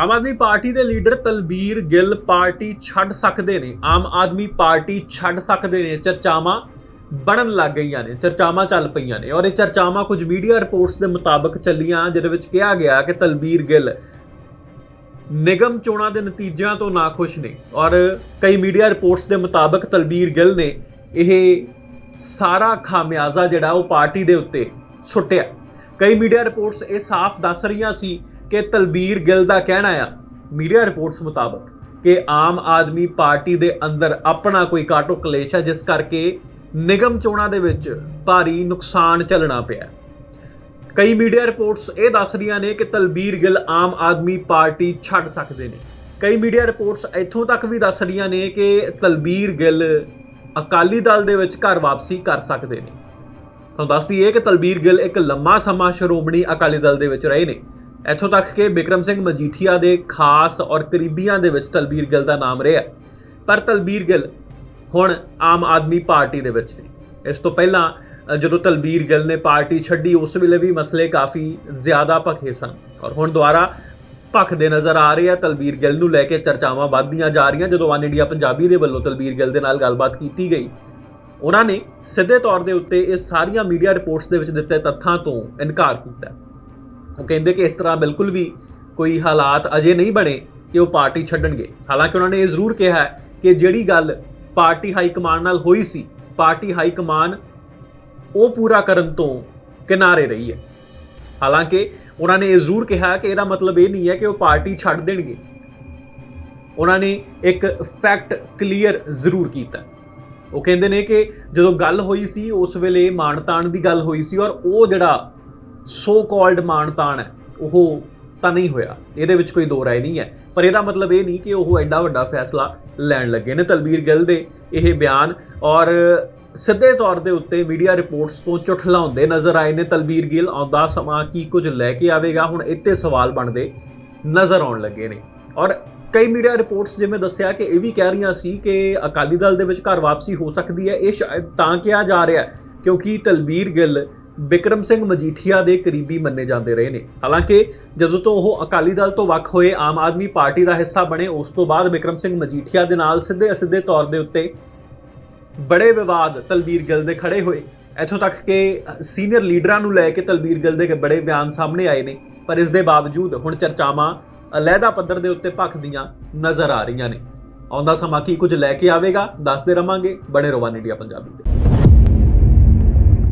ਆਮ Aadmi party ਦੇ leader Talbir Gill party ਛੱਡ ਸਕਦੇ ਨੇ। ਆਮ ਆਦਮੀ ਪਾਰਟੀ ਛੱਡ ਸਕਦੇ ਨੇ। ਚਰਚਾਵਾਂ ਬਣਨ ਲੱਗ ਗਈਆਂ ਨੇ। ਚਰਚਾਵਾਂ ਚੱਲ ਪਈਆਂ ਨੇ। ਔਰ ਇਹ ਚਰਚਾਵਾਂ ਕੁਝ ਮੀਡੀਆ ਰਿਪੋਰਟਸ ਦੇ ਮੁਤਾਬਕ ਚੱਲੀਆਂ, ਜਿਹਦੇ ਵਿੱਚ ਕਿਹਾ ਗਿਆ ਕਿ ਤਲਬੀਰ ਗਿੱਲ ਨਿਗਮ ਚੋਣਾਂ ਦੇ ਨਤੀਜਿਆਂ ਤੋਂ ਨਾਖੁਸ਼ ਨੇ। ਔਰ ਕਈ ਮੀਡੀਆ ਰਿਪੋਰਟਸ ਦੇ ਮੁਤਾਬਕ ਤਲਬੀਰ ਗਿੱਲ ਨੇ ਇਹ ਸਾਰਾ ਖਾਮਿਆਜ਼ਾ ਜਿਹੜਾ ਉਹ ਪਾਰਟੀ ਦੇ ਉੱਤੇ ਸੁੱਟਿਆ। ਕਈ ਮੀਡੀਆ ਰਿਪੋਰਟਸ ਇਹ ਸਾਫ਼ ਦੱਸ ਰਹੀਆਂ ਸੀ ਕਿ ਤਲਬੀਰ ਗਿੱਲ ਦਾ ਕਹਿਣਾ ਆ, ਮੀਡੀਆ ਰਿਪੋਰਟਸ ਮੁਤਾਬਕ ਕਿ ਆਮ ਆਦਮੀ ਪਾਰਟੀ ਦੇ ਅੰਦਰ ਆਪਣਾ ਕੋਈ ਕਾਟੋ ਕਲੇਸ਼ ਹੈ ਜਿਸ ਕਰਕੇ ਨਿਗਮ ਚੋਣਾਂ ਦੇ ਵਿੱਚ ਭਾਰੀ ਨੁਕਸਾਨ ਚੱਲਣਾ ਪਿਆ। ਕਈ ਮੀਡੀਆ ਰਿਪੋਰਟਸ ਇਹ ਦੱਸ ਰਹੀਆਂ ਨੇ ਕਿ ਤਲਬੀਰ ਗਿੱਲ ਆਮ ਆਦਮੀ ਪਾਰਟੀ ਛੱਡ ਸਕਦੇ ਨੇ। ਕਈ ਮੀਡੀਆ ਰਿਪੋਰਟਸ ਇੱਥੋਂ ਤੱਕ ਵੀ ਦੱਸ ਰਹੀਆਂ ਨੇ ਕਿ ਤਲਬੀਰ ਗਿੱਲ ਅਕਾਲੀ ਦਲ ਦੇ ਵਿੱਚ ਘਰ ਵਾਪਸੀ ਕਰ ਸਕਦੇ ਨੇ। ਤੁਹਾਨੂੰ ਦੱਸ ਦਈਏ ਕਿ ਤਲਬੀਰ ਗਿੱਲ ਇੱਕ ਲੰਮਾ ਸਮਾਂ ਸ਼੍ਰੋਮਣੀ ਅਕਾਲੀ ਦਲ ਦੇ ਵਿੱਚ ਰਹੇ ਨੇ। ਇੱਥੋਂ ਤੱਕ ਕਿ ਬਿਕਰਮ ਸਿੰਘ ਮਜੀਠੀਆ ਦੇ ਖਾਸ ਔਰ ਕਰੀਬੀਆਂ ਦੇ ਵਿੱਚ ਤਲਬੀਰ ਗਿੱਲ ਦਾ ਨਾਮ ਰਿਹਾ ਪਰ ਤਲਬੀਰ ਗਿੱਲ ਹੁਣ ਆਮ ਆਦਮੀ ਪਾਰਟੀ ਦੇ ਵਿੱਚ ਨੇ। ਇਸ ਤੋਂ ਪਹਿਲਾਂ ਜਦੋਂ ਤਲਬੀਰ ਗਿੱਲ ਨੇ ਪਾਰਟੀ ਛੱਡੀ, ਉਸ ਵੇਲੇ ਵੀ ਮਸਲੇ ਕਾਫੀ ਜ਼ਿਆਦਾ ਭਖੇ ਸਨ। ਔਰ ਹੁਣ ਦੁਬਾਰਾ ਭਖਦੇ ਨਜ਼ਰ ਆ ਰਹੇ ਆ। ਤਲਬੀਰ ਗਿੱਲ ਨੂੰ ਲੈ ਕੇ ਚਰਚਾਵਾਂ ਵੱਧਦੀਆਂ ਜਾ ਰਹੀਆਂ। ਜਦੋਂ ਵਨ ਇੰਡੀਆ ਪੰਜਾਬੀ ਦੇ ਵੱਲੋਂ ਤਲਬੀਰ ਗਿੱਲ ਦੇ ਨਾਲ ਗੱਲਬਾਤ ਕੀਤੀ ਗਈ, ਉਹਨਾਂ ਨੇ ਸਿੱਧੇ ਤੌਰ ਦੇ ਉੱਤੇ ਇਹ ਸਾਰੀਆਂ ਮੀਡੀਆ ਰਿਪੋਰਟਸ ਦੇ ਵਿੱਚ ਦਿੱਤੇ ਤੱਥਾਂ ਤੋਂ ਇਨਕਾਰ ਕੀਤਾ। ਉਹ ਕਹਿੰਦੇ ਕਿ ਇਸ ਤਰ੍ਹਾਂ ਬਿਲਕੁਲ ਵੀ ਕੋਈ ਹਾਲਾਤ ਅਜੇ ਨਹੀਂ ਬਣੇ ਕਿ ਉਹ ਪਾਰਟੀ ਛੱਡਣਗੇ। ਹਾਲਾਂਕਿ ਉਹਨਾਂ ਨੇ ਇਹ ਜ਼ਰੂਰ ਕਿਹਾ ਹੈ ਕਿ ਜਿਹੜੀ ਗੱਲ ਪਾਰਟੀ ਹਾਈ ਕਮਾਂਡ ਨਾਲ ਹੋਈ ਸੀ, ਪਾਰਟੀ ਹਾਈ ਕਮਾਂਡ ਉਹ ਪੂਰਾ ਕਰਨ ਤੋਂ ਕਿਨਾਰੇ ਰਹੀ ਹੈ। ਹਾਲਾਂਕਿ ਉਹਨਾਂ ਨੇ ਇਹ ਜ਼ਰੂਰ ਕਿਹਾ ਕਿ ਇਹਦਾ ਮਤਲਬ ਇਹ ਨਹੀਂ ਹੈ ਕਿ ਉਹ ਪਾਰਟੀ ਛੱਡ ਦੇਣਗੇ। ਉਹਨਾਂ ਨੇ ਇੱਕ ਫੈਕਟ ਕਲੀਅਰ ਜ਼ਰੂਰ ਕੀਤਾ। ਉਹ ਕਹਿੰਦੇ ਨੇ ਕਿ ਜਦੋਂ ਗੱਲ ਹੋਈ ਸੀ, ਉਸ ਵੇਲੇ ਮਾਨਤਾਨ ਦੀ ਗੱਲ ਹੋਈ ਸੀ ਔਰ ਉਹ ਜਿਹੜਾ ਸੋ ਕਾਲਡ ਮਾਨਤਾਨ ਹੈ, ਉਹ ਤਾਂ ਨਹੀਂ ਹੋਇਆ, ਇਹਦੇ ਵਿੱਚ ਕੋਈ ਦੋ ਰਾਏ ਨਹੀਂ ਹੈ। ਪਰ ਇਹਦਾ ਮਤਲਬ ਇਹ ਨਹੀਂ ਕਿ ਉਹ ਐਡਾ ਵੱਡਾ ਫੈਸਲਾ ਲੈਣ ਲੱਗੇ ਨੇ ਤਲਬੀਰ ਗਿੱਲ ਦੇ ਇਹ ਬਿਆਨ। ਔਰ ਸਿੱਧੇ ਤੌਰ ਦੇ ਉੱਤੇ ਮੀਡੀਆ ਰਿਪੋਰਟਸ ਤੋਂ ਝੁਠਲਾਉਂਦੇ ਨਜ਼ਰ ਆਏ ਨੇ ਤਲਬੀਰ ਗਿੱਲ, ਆਉਂਦਾ ਸਮਾਂ ਕੀ ਕੁਝ ਲੈ ਕੇ ਆਵੇਗਾ, ਹੁਣ ਇੱਥੇ ਸਵਾਲ ਬਣਦੇ ਨਜ਼ਰ ਆਉਣ ਲੱਗੇ ਨੇ। ਔਰ ਕਈ ਮੀਡੀਆ ਰਿਪੋਰਟਸ ਜਿਵੇਂ ਦੱਸਿਆ ਕਿ ਇਹ ਵੀ ਕਹਿ ਰਹੀਆਂ ਸੀ ਕਿ ਅਕਾਲੀ ਦਲ ਦੇ ਵਿੱਚ ਘਰ ਵਾਪਸੀ ਹੋ ਸਕਦੀ ਹੈ, ਇਹ ਸ਼ਾਇਦ ਤਾਂ ਕਿਹਾ ਜਾ ਰਿਹਾ ਕਿਉਂਕਿ ਤਲਬੀਰ ਗਿੱਲ ਬਿਕਰਮ ਸਿੰਘ ਮਜੀਠੀਆ ਦੇ ਕਰੀਬੀ ਮੰਨੇ ਜਾਂਦੇ ਰਹੇ ਨੇ। ਹਾਲਾਂਕਿ ਜਦੋਂ ਤੋਂ ਉਹ ਅਕਾਲੀ ਦਲ ਤੋਂ ਵੱਖ ਹੋਏ, ਆਮ ਆਦਮੀ ਪਾਰਟੀ ਦਾ ਹਿੱਸਾ ਬਣੇ, ਉਸ ਤੋਂ ਬਾਅਦ ਬਿਕਰਮ ਸਿੰਘ ਮਜੀਠੀਆ ਦੇ ਨਾਲ ਸਿੱਧੇ ਅਸਿੱਧੇ ਤੌਰ ਦੇ ਉੱਤੇ ਬੜੇ ਵਿਵਾਦ ਤਲਬੀਰ ਗਿੱਲ ਦੇ ਖੜੇ ਹੋਏ। ਇੱਥੋਂ ਤੱਕ ਕਿ ਸੀਨੀਅਰ ਲੀਡਰਾਂ ਨੂੰ ਲੈ ਕੇ ਤਲਬੀਰ ਗਿੱਲ ਦੇ ਬੜੇ ਬਿਆਨ ਸਾਹਮਣੇ ਆਏ ਨੇ, ਪਰ ਇਸ ਦੇ ਬਾਵਜੂਦ ਹੁਣ ਚਰਚਾਵਾਂ ਅਲੱਗਾ ਪੱਧਰ ਦੇ ਉੱਤੇ ਭਖਦੀਆਂ ਨਜ਼ਰ ਆ ਰਹੀਆਂ ਨੇ। ਆਉਂਦਾ ਸਮਾਂ ਕੀ ਕੁਝ ਲੈ ਕੇ ਆਵੇਗਾ, ਦੱਸਦੇ ਰਵਾਂਗੇ ਬਣੇ ਰਵਾਨ ਇੰਡੀਆ ਪੰਜਾਬੀ ਦੇ